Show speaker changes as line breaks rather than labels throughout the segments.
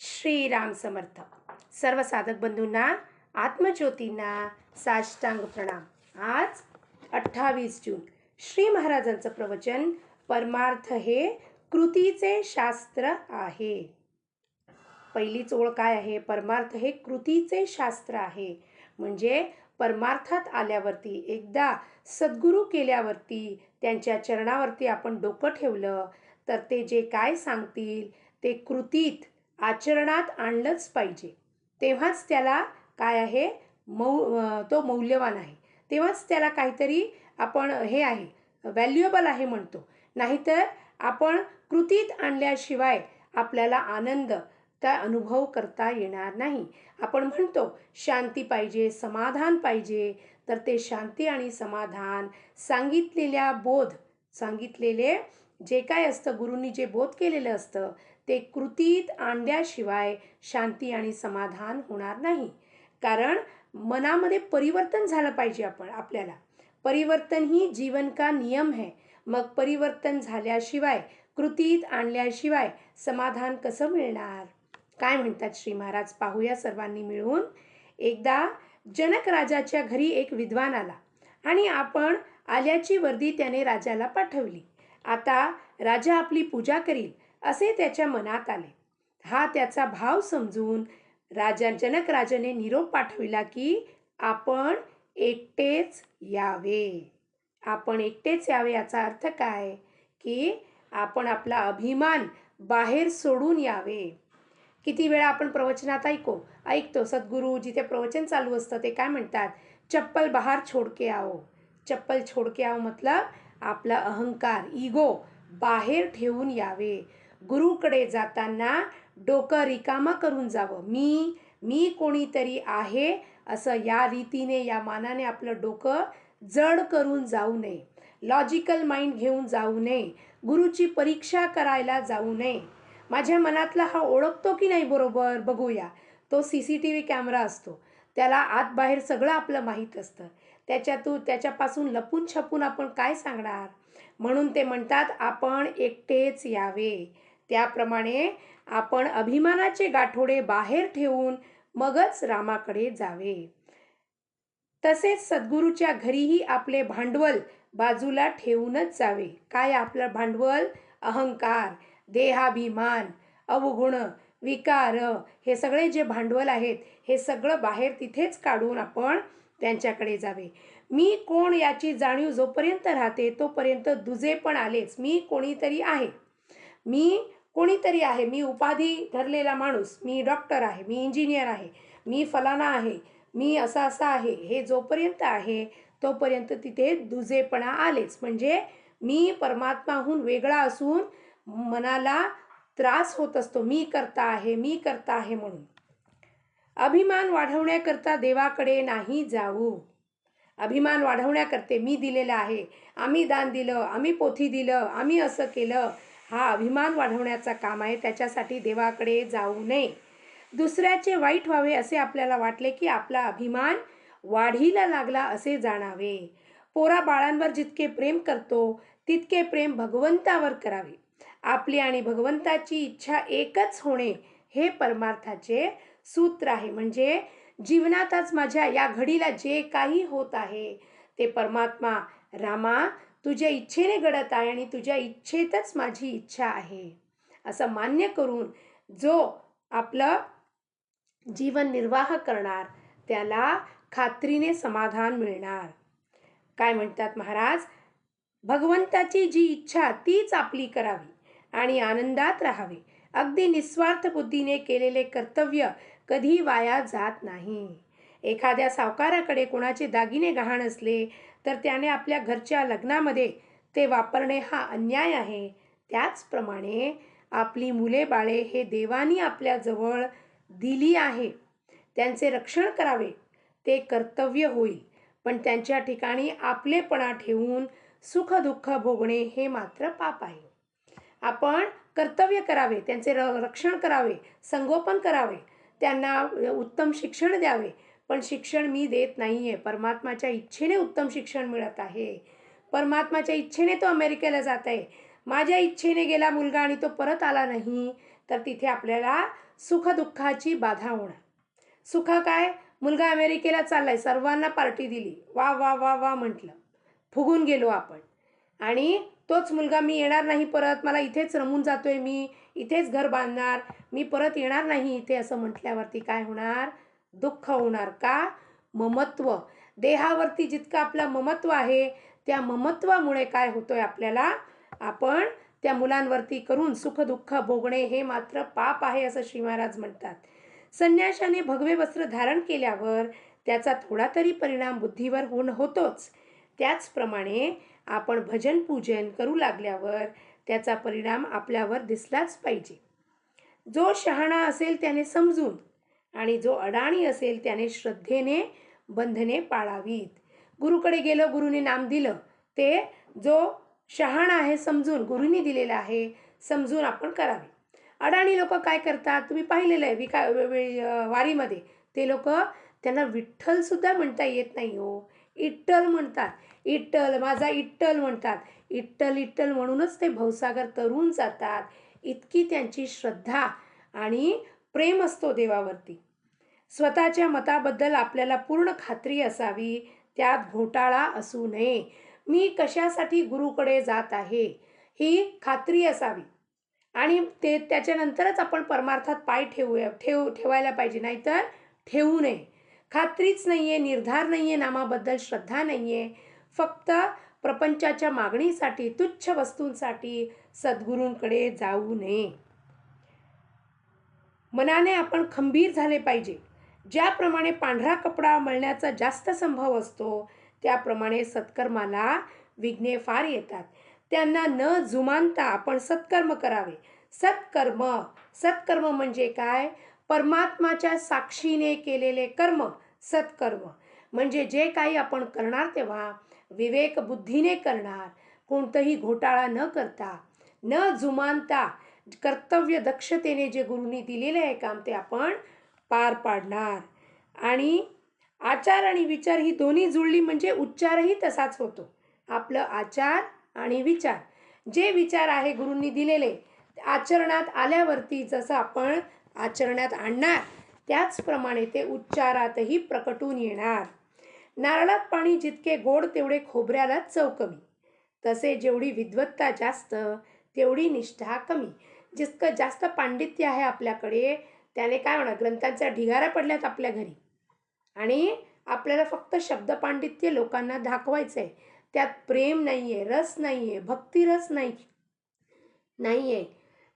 श्रीराम समर्थ सर्व साधक बंधूंना आत्मज्योतींना साष्टांग प्रणाम. आज अठ्ठावीस जून. श्री महाराजांचं प्रवचन परमार्थ हे कृतीचे शास्त्र आहे. पहिलीच ओळ काय आहे? परमार्थ हे कृतीचे शास्त्र आहे. म्हणजे परमार्थात आल्यावरती एकदा सद्गुरू केल्यावरती त्यांच्या चरणावरती आपण डोकं ठेवलं तर ते जे काय सांगतील ते कृतीत आचरणात आणलंच पाहिजे. तेव्हाच त्याला काय आहे? मौ तो मौल्यवान आहे. तेव्हाच त्याला काहीतरी आपण हे आहे व्हॅल्युएबल आहे म्हणतो. नाहीतर आपण कृतीत आणल्याशिवाय आपल्याला आनंद त्या अनुभव करता येणार नाही. आपण म्हणतो शांती पाहिजे समाधान पाहिजे. तर ते शांती आणि समाधान सांगितलेल्या बोध सांगितलेले जे काय असतं गुरुंनी जे बोध केलेलं असतं ते कृतीत आणल्याशिवाय शांती आणि समाधान होणार नाही. कारण मनामध्ये परिवर्तन झालं पाहिजे आपण आपल्याला. परिवर्तन ही जीवन का नियम है? मग परिवर्तन झाल्याशिवाय कृतीत आणल्याशिवाय समाधान कसं मिळणार? काय म्हणतात श्री महाराज? पाहूया सर्वांनी मिळून. एकदा जनक राजाच्या घरी एक विद्वान आला आणि आपण आल्याची वर्दी त्याने राजाला पाठवली. आता राजा आपली पूजा करील. असे त्याच्या मनात आले. हा त्याचा भाव समजून राजा जनक राजाने निरोप पाठविला की आपण एकटेच यावे. आपण एकटेच यावे याचा अर्थ काय? की आपण आपला अभिमान बाहेर सोडून यावे. किती वेळा आपण प्रवचनात ऐको ऐकतो सद्गुरू जिथे प्रवचन चालू असतं ते काय म्हणतात? चप्पल बाहेर छोडके आओ. चप्पल छोडके आओ मतलब आपला अहंकार इगो बाहेर ठेवून यावे. गुरुकडे जाताना डोकं रिकामं करून जावं. मी मी कोणीतरी आहे असं या रीतीने या मानाने आपलं डोकं जड करून जाऊ नये. लॉजिकल माइंड घेऊन जाऊ नये. गुरुची परीक्षा करायला जाऊ नये. माझ्या मनातला हा ओळखतो की नाही बरोबर? बघूया. तो C C T V camera असतो. त्याला आत बाहेर सगळं आपलं माहीत असतं. त्याच्यातून त्याच्यापासून लपून छपून आपण काय सांगणार? म्हणून ते म्हणतात आपण एकटेच यावे. त्याप्रमाणे आपण अभिमानाचे गाठोडे बाहेर ठेवून मगच रामाकडे जावे. तसेच सद्गुरूच्या घरीही आपले भांडवल बाजूला ठेवूनच जावे. काय आपलं भांडवल? अहंकार देहाभिमान अवगुण विकार हे सगळे जे भांडवल आहेत हे सगळं बाहेर तिथेच काढून आपण त्यांच्याकडे जावे. मी कोण याची जाणीव जोपर्यंत राहते तोपर्यंत दुजे पण आलेच. मी कोणीतरी आहे. मी कोणीतरी आहे. मी उपाधी धरलेला माणूस मी डॉक्टर आहे मी इंजिनियर आहे मी फलाना आहे मी असा असा आहे. हे जोपर्यंत आहे तोपर्यंत तिथे दुजेपणा आलेच. म्हणजे मी परमात्माहून वेगळा असून मनाला त्रास होत असतो. मी करता आहे मी करता आहे म्हणून. अभिमान वाढवण्याकरता देवाकडे नाही जाऊ. अभिमान वाढवण्याकरते मी दिलेलं आहे. आम्ही दान दिलं आम्ही पोथी दिलं आम्ही असं केलं. हा अभिमान वाढवण्याचा काम आहे त्याच्यासाठी देवाकडे जाऊ नये. दुसऱ्याचे वाईट व्हावे असे आपल्याला वाटले की आपला अभिमान वाढीला लागला असे जाणावे. पोरा बाळांवर जितके प्रेम करतो तितके प्रेम भगवंतावर करावे. आपली आणि भगवंताची इच्छा एकच होणे हे परमार्थाचे सूत्र आहे. म्हणजे जीवनातच माझ्या या घडीला जे काही होत आहे ते परमात्मा रामा तुझ्या इच्छेने घडत आहे आणि तुझ्या इच्छेतच माझी इच्छा आहे. असं मान्य करून जो आपलं जीवन निर्वाह करणार त्याला खात्रीने समाधान मिळणार. काय म्हणतात महाराज? भगवंताची जी इच्छा तीच आपली करावी आणि आनंदात राहावे. अगदी निस्वार्थ बुद्धीने केलेले कर्तव्य कधी वाया जात नाही. एखाद्या सावकाराकडे कोणाचे दागिने गहाण असले तर त्याने आपल्या घरच्या लग्नामध्ये ते वापरणे हा अन्याय आहे. त्याचप्रमाणे आपली मुले बाळे हे देवानी आपल्याजवळ दिली आहे. त्यांचे रक्षण करावे ते कर्तव्य होईल. पण त्यांच्या ठिकाणी आपलेपणा ठेवून सुखदुःख भोगणे हे मात्र पाप आहे. आपण कर्तव्य करावे त्यांचे र रक्षण करावे संगोपन करावे त्यांना उत्तम शिक्षण द्यावे पण शिक्षण मी देत नाही आहे परमात्माच्या इच्छेने उत्तम शिक्षण मिळत आहे. परमात्माच्या इच्छेने तो अमेरिकेला जात आहे. माझ्या इच्छेने गेला मुलगा आणि तो परत आला नाही तर तिथे आपल्याला सुखदुःखाची बाधा होणार. सुख काय? मुलगा अमेरिकेला चाललाय. सर्वांना पार्टी दिली. वा वा वा वा म्हटलं. फुगून गेलो आपण. आणि तोच मुलगा मी येणार नाही परत. मला इथेच रमून जातोय मी. इथेच घर बांधणार. मी परत येणार नाही इथे. असं म्हटल्यावरती काय होणार? दुःख होणार का? ममत्व. देहावरती जितकं आपलं ममत्व आहे त्या ममत्वामुळे काय होतोय आपल्याला? आपण त्या मुलांवरती करून सुख दुःख भोगणे हे मात्र पाप आहे असं श्री महाराज म्हणतात. संन्याशाने भगवे वस्त्र धारण केल्यावर त्याचा थोडा तरी परिणाम बुद्धीवर होण होतोच. त्याचप्रमाणे आपण भजन पूजन करू लागल्यावर त्याचा परिणाम आपल्यावर दिसलाच पाहिजे. जो शहाणा असेल त्याने समजून आणि जो अडाणी असेल त्याने श्रद्धेने बंधने पाळावीत. गुरुकडे गेलं गुरुने नाम दिलं. ते जो शहाणा आहे समजून गुरुनी दिलेला आहे समजून आपण करावे. अडाणी लोक काय करतात? तुम्ही पाहिलेलं आहे विका वारीमध्ये. ते लोक त्यांना विठ्ठलसुद्धा म्हणता येत नाही हो. इट्टल म्हणतात. इट्टल माझा इट्टल म्हणतात. इट्टल इट्टल म्हणूनच ते भवसागर तरून जातात. इतकी त्यांची श्रद्धा आणि प्रेम असतो देवावरती. स्वतःच्या मताबद्दल आपल्याला पूर्ण खात्री असावी त्यात घोटाळा असू नये. मी कशासाठी गुरुकडे जात आहे ही खात्री असावी. आणि ते त्याच्यानंतरच आपण परमार्थात पाय ठेवूया ठेव ठेवायला पाहिजे नाहीतर ठेवू नये. खात्रीच नाही आहे निर्धार नाही आहे नामाबद्दल श्रद्धा नाही आहे फक्त प्रपंचाच्या मागणीसाठी तुच्छ वस्तूंसाठी सद्गुरूंकडे जाऊ नये. मनाने आपण खंबीर झाले पाहिजे. ज्याप्रमाणे पांढरा कपडा मळण्याचा जास्त संभव असतो त्याप्रमाणे सत्कर्माला विघ्ने फार येतात. त्यांना न जुमानता आपण सत्कर्म करावे. सत्कर्म सत्कर्म म्हणजे काय? परमात्माच्या साक्षीने केलेले कर्म सत्कर्म. म्हणजे जे काही आपण करणार तेव्हा विवेक बुद्धीने करणार कोणतंही घोटाळा न करता न जुमानता कर्तव्य दक्षतेने जे गुरुनी दिलेले आहे काम ते आपण पार पाडणार. आणि आचार आणि विचार ही दोन्ही जुळली म्हणजे उच्चारही तसाच होतो. आपलं आचार आणि विचार. जे विचार आहे गुरूंनी दिलेले आचरणात आल्यावरती जसं आपण आचरणात आणणार त्याचप्रमाणे ते उच्चारातही प्रकटून येणार. नारळात पाणी जितके गोड तेवढे खोबऱ्याला चव कमी. तसे जेवढी विद्वत्ता जास्त तेवढी निष्ठा कमी. जितकं जास्त पांडित्य आहे आपल्याकडे त्याने काय म्हणा ग्रंथांचा ढिगारा पडल्यात आपल्या घरी. आणि आपल्याला फक्त शब्द पांडित्य लोकांना दाखवायचं आहे त्यात प्रेम नाही आहे रस नाही आहे भक्तिरस नाही नाही आहे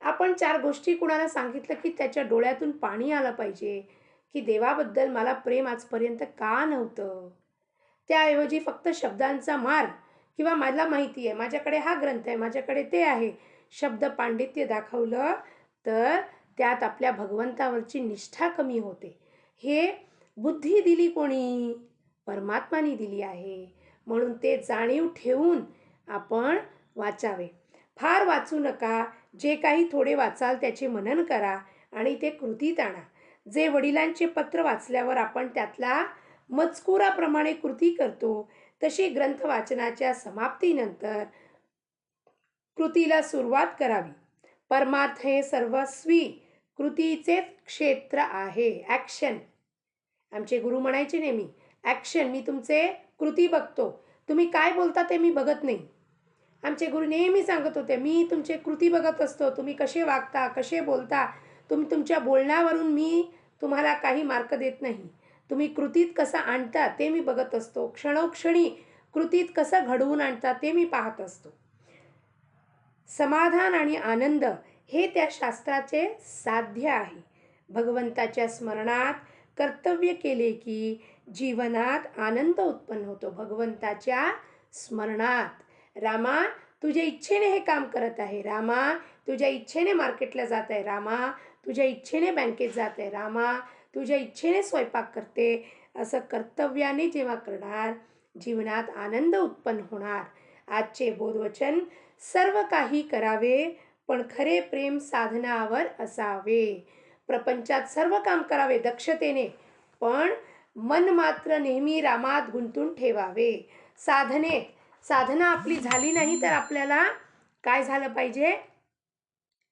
आपण चार गोष्टी कुणाला सांगितलं की त्याच्या डोळ्यातून पाणी आलं पाहिजे की देवाबद्दल मला प्रेम आजपर्यंत का नव्हतं? त्याऐवजी फक्त शब्दांचा मार किंवा मला माहिती आहे माझ्याकडे हा ग्रंथ आहे माझ्याकडे ते आहे. शब्द पांडित्य दाखवलं तर त्यात आपल्या भगवंतावरची निष्ठा कमी होते. हे बुद्धी दिली कोणी? परमात्मानी दिली आहे. म्हणून ते जाणीव ठेवून आपण वाचावे. फार वाचू नका. जे काही थोडे वाचाल त्याचे मनन करा आणि ते कृतीत आणा. जे वडिलांचे पत्र वाचल्यावर आपण त्यातला मजकुराप्रमाणे कृती करतो तशी ग्रंथ वाचनाच्या समाप्तीनंतर कृतीला सुरुवात करावी. परमार्थ हे सर्वस्वी कृतीचेच क्षेत्र आहे. ॲक्शन आमचे गुरु म्हणायचे नेहमी ॲक्शन मी तुमचे कृती बघतो. तुम्ही काय बोलता ते मी बघत नाही. आमचे गुरु नेहमी सांगत होते मी तुमचे कृती बघत असतो. तुम्ही कसे वागता कसे बोलता? तुम्ही तुमच्या बोलण्यावरून मी तुम्हाला काही मार्क देत नाही. तुम्ही कृतीत कसं आणता ते मी बघत असतो. क्षणोक्षणी कृतीत कसं घडवून आणता ते मी पाहत असतो. समाधान आणि आनंद हे त्या शास्त्राचे साध्य आहे. भगवंताच्या स्मरणात कर्तव्य केले की जीवनात आनंद उत्पन्न होतो. भगवंताच्या स्मरणात रामा तुझ्या इच्छेने हे काम करत आहे. रामा तुझ्या इच्छेने मार्केटला जात आहे. रामा तुझ्या इच्छेने बँकेत जात आहे. रामा तुझ्या इच्छेने स्वयंपाक करते. असं कर्तव्याने जेव्हा करणार जीवनात आनंद उत्पन्न होणार. आजचे बोधवचन सर्व काही करावे पण खरे प्रेम साधनावर असावे. प्रपंचात सर्व काम करावे दक्षतेने पण मन मात्र नेहमी रामात गुंतून ठेवावे. साधनेत साधना आपली झाली नाही तर आपल्याला काय झालं पाहिजे?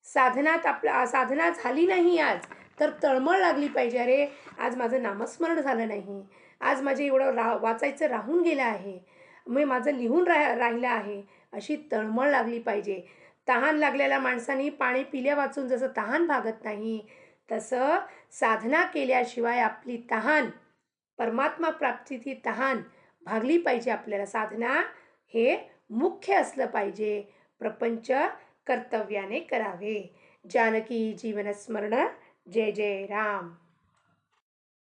साधनात आपला साधना झाली नाही आज तर तळमळ लागली पाहिजे. अरे आज माझं नामस्मरण झालं नाही. आज माझे एवढं रा वाचायचं राहून गेलं आहे. मी माझं लिहून राह राहिलं आहे. अशी तळमळ लागली पाहिजे. तहान लागलेल्या माणसांनी पाणी पिल्या वाचून जसं तहान भागत नाही तसं साधना केल्याशिवाय आपली तहान परमात्मा प्राप्तीची तहान भागली पाहिजे आपल्याला. साधना हे मुख्य असलं पाहिजे. प्रपंच कर्तव्याने करावे. जानकी जीवनस्मरण. जय जय राम.